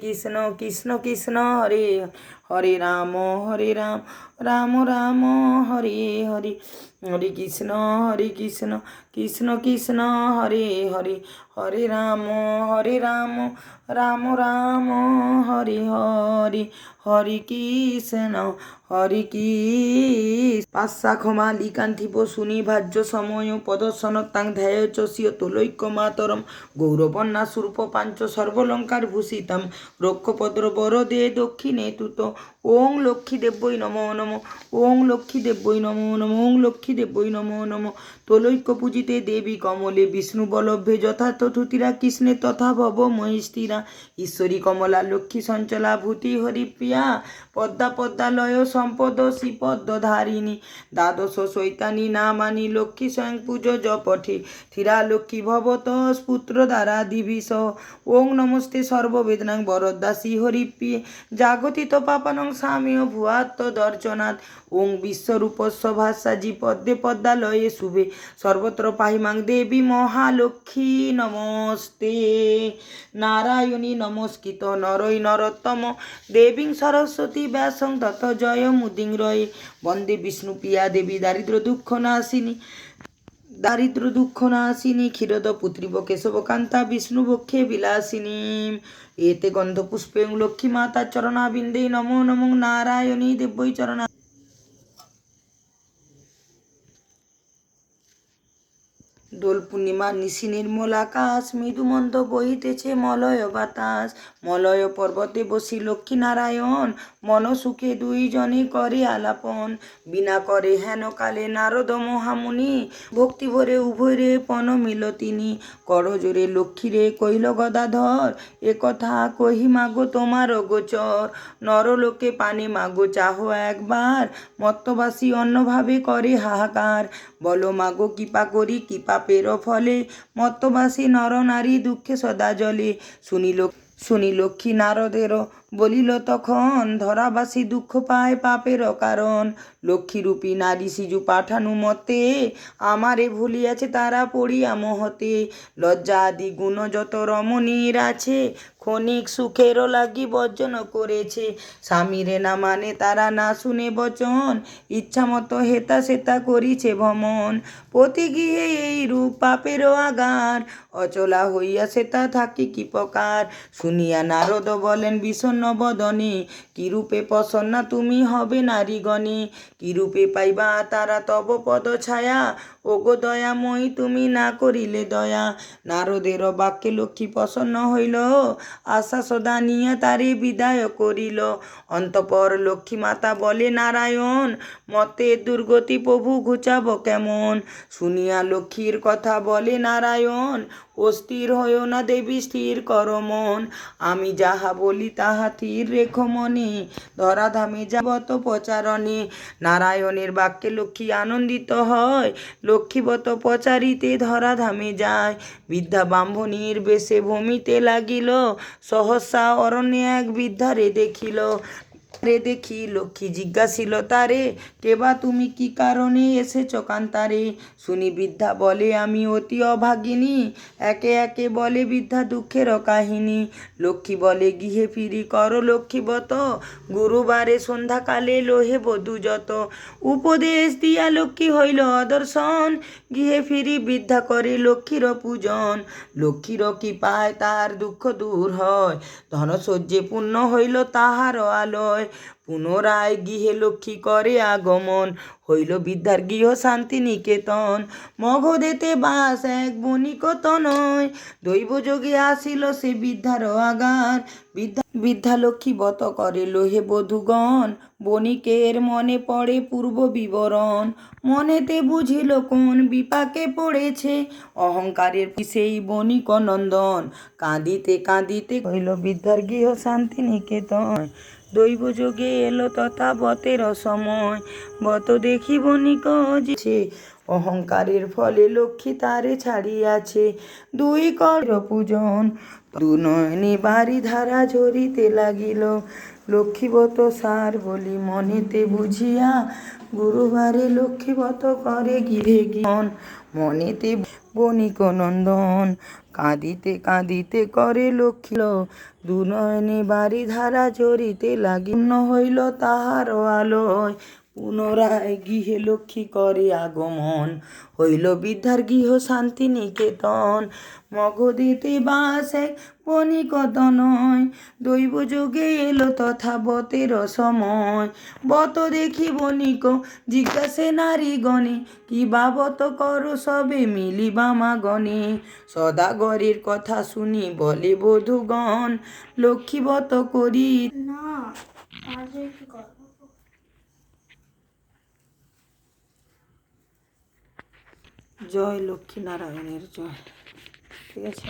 কৃষ্ণ কৃষ্ণ কৃষ্ণ হরে হরে রাম হরে রাম রাম রাম, হরে হরে হরে কৃষ্ণ হরে কৃষ্ণ কৃষ্ণ কৃষ্ণ, হরে হরে হরে রাম হরে রাম রাম রাম, হরে হরে হরে কৃষ্ণ, হরে কি পাশা ক্ষমা লিকান্থিপ শুনি ভাজ্য সময় প্রদর্শন তাং ধ্যায় চসিয় তোলৈক্য মাতরম গৌরবন্যা স্বরূপ পাঞ্চ সর্বলঙ্কার ভূষিতাম রক্ষপদ্র বরদে দক্ষিণে তুত ওং লক্ষ্মী দেব্যই নমো নমো, ওং লক্ষ্মী দেব্যই নমো নমো, ওং লক্ষ্মী দেব্যই নমো নমো। তোলৈক্য পূজিতে দেবী কমলে বিষ্ণু বলভ্যে যথার্থ থুতিরা কৃষ্ণে তথা ভব মহিষ্ঠিরা। ঈশ্বরী কমলা লক্ষ্মী সঞ্চলা ভূতি হরিপ্রিয়া, পদ্মা পদ্মালয় সম্পদ শ্রীপদ্ম ধারিণী। দ্বাদশ চৈতানী নামানি লক্ষ্মী স্বয়ং পুজো জপঠে। থিরা লক্ষ্মী ভবত পুত্র দ্বারা দিবিষ ওং নমস্তে সর্ববেদনাং বরদাসী হরিপ্রিয়ে। জাগতিত পাপানং স্বামীয় ভুয়াত্ম দর্শনাথ ওং বিশ্বরূপস্ব ভাষাজি পদ্মে পদ্মালয়ে শুভে। সর্বত্র পাহিমাং দেবী মহালক্ষ্মী নমস্তে। নারায়ণী নমস্কৃত নরৈ নরোত্তম। দেবীং সরস্বতী ব্যাসং তত জয় মুদিং রয়ে। বন্দে বিষ্ণুপ্রিয়া দেবী দারিদ্র দুঃখ নাশিনী। দারিদ্র দুঃখ নাশিনী, ক্ষীরদ পুত্রীব কেশবকান্তা বিষ্ণুবক্ষে বিলাসিনী। এতে গন্ধপুষ্পে লক্ষ্মী মাতা চরণাবিন্দে নমো নমো নারায়ণী দেব্যই চরণা দোল পূর্ণিমা নিশি নির্মল আকাশ, মৃদুমন্দ বহিতেছে মলয় বাতাস। মলয় পর্বতে বসি লক্ষ্মী নারায়ণ মন সুখে দুইজনে করে আলাপন। বিনা করে হেন কালে নারদ মহামুনি, ভক্তি ভরে উভয়রে পন মিল তিনি। করজোরে লক্ষ্মীরে কহিল, গদাধর, এ কথা কহি মাগো তোমার গোচর। নরলোকে পানে মাগো চাহ একবার, মত্তবাসী অন্যভাবে করে হাহাকার। বলো মাগো, কৃপা করি, কৃপা পের ফলে মত্তবাসী নরনারী দুঃখে সদা জলে শুনিল শুনি লক্ষ্মী নারদেরও বলিল, তখন ধরাবাসী দুঃখ পায় পাপের কারণ। লক্ষ্মীরূপী নারী সিজু পাঠানু মতে, আমারে ভুলিয়াছে তারা পড়িয়া মহতে। লজ্জা আদি গুণ যত রমণীর আছে, ক্ষণিক সুখেরও লাগি বর্জন করেছে। স্বামীরে না মানে তারা না শুনে বচন, ইচ্ছা মতো হেতা সেতা করিছে ভ্রমণ। প্রতি গিয়ে এই রূপ পাপেরও আগার, অচলা হইয়া সেতা থাকি কি প্রকার? শুনিয়া নারদ বলেন বিষণ্ণ বদনে কিরূপে প্রসন্না তুমি হবে নারীগণে। কিরূপে পাইবা তারা তব পদ ছায়া। ওগো দয়াময়ী, তুমি না করিলে দয়া। নারদের বাক্যে লক্ষ্মী প্রসন্ন হইল। আশা সদা নিয়া তারে বিদায় করিল। অন্তপর লক্ষ্মী মাতা বলে, নারায়ণ, মতে দুর্গতি প্রভু ঘুচাব কেমন? শুনিয়া লক্ষ্মীর কথা বলে, নারায়ণ অস্থির হয়েও না দেবী, স্থির কর মন। আমি যাহা বলি তাহা স্থির রেখো মনে। ধরাধামে যাবত প্রচারণে নারায়ণের বাক্যে লক্ষ্মী আনন্দিত হয়। লক্ষ্মীবত প্রচারিতে ধরাধামে যায়। বৃদ্ধা ব্রাহ্মণীর বেশে ভূমিতে লাগিল। সহসা অরণ্যে এক বৃদ্ধারে দেখিল। রে দেখি লক্ষ্মী জিজ্ঞাসিল তারে কেবা তুমি কি কারণে এসেছ কান্তারে? শুনি বৃদ্ধা বলে, আমি অতি অভাগিনী, একে একে বলে বৃদ্ধা দুঃখের কাহিনী। লক্ষ্মী বলে, গৃহে ফিরি কর লক্ষ্মীবত গুরুবারে সন্ধ্যাকালে লোহে বধূ যত। উপদেশ দিয়া লক্ষ্মী হইল অদর্শন, গৃহে ফিরি বৃদ্ধা করে লক্ষ্মীর পূজন। লক্ষ্মীর কি পায় তার দুঃখ দূর হয়, ধনসজ্জে পূর্ণ হইল তাহার আলয়। পুনরায় গৃহে লক্ষ্মী করে আগমন। হইল বিদ্যার গৃহ শান্তি নিকেতন। মগধেতে বাস এক বণিকত নয় দৈব যোগে আসিল সে বিদ্যার আগার বিদ্যা বিদ্যা লক্ষ্মী বত করে লোহে বধূগণ। বণিকের মনে পড়ে পূর্ব বিবরণ। মনেতে বুঝিল কোন বিপাকে পড়েছে। অহংকারের সেই বণিক নন্দন। কাঁদিতে কাঁদিতে কইল বিদ্যার গৃহ শান্তি নিকেতন। দৈব যোগে এলো তথা বতের সময় বত দেখি বণিক যে অহংকারের ফলে লক্ষ্মী তারে ছাড়িয়াছে। দুই কর পূজন। দু নয়নে বাড়ি ধারা ঝরিতে লাগিল। লক্ষ্মীবত সার বলি মনেতে বুঝিয়া গুরুবারে লক্ষ্মীবত করে গিরে গিয়ন। মনেতে বণিক নন্দন কাঁদিতে কাঁদিতে করে লক্ষ্মী দুনয়নে বাড়ি ধারা জড়িতে লাগিন্ন হইল তাহার আলোয়। পুনরায় গৃহে লক্ষ্মী করে আগমন। হইল বিদ্যার গৃহ শান্তি নিকেতন। মগধেতে বাস এক বণিক নয় দৈব যোগে এলো তথা বতের সময়। বত দেখি বণিক, জিজ্ঞাসে নারী গণে কি বাবত করো সবে মিলিবা মা গণে সদাগরের কথা শুনি বলে বধূগণ লক্ষ্মীবত করি না কি জয় লক্ষ্মী নারায়ণের জয়। ঠিক আছে?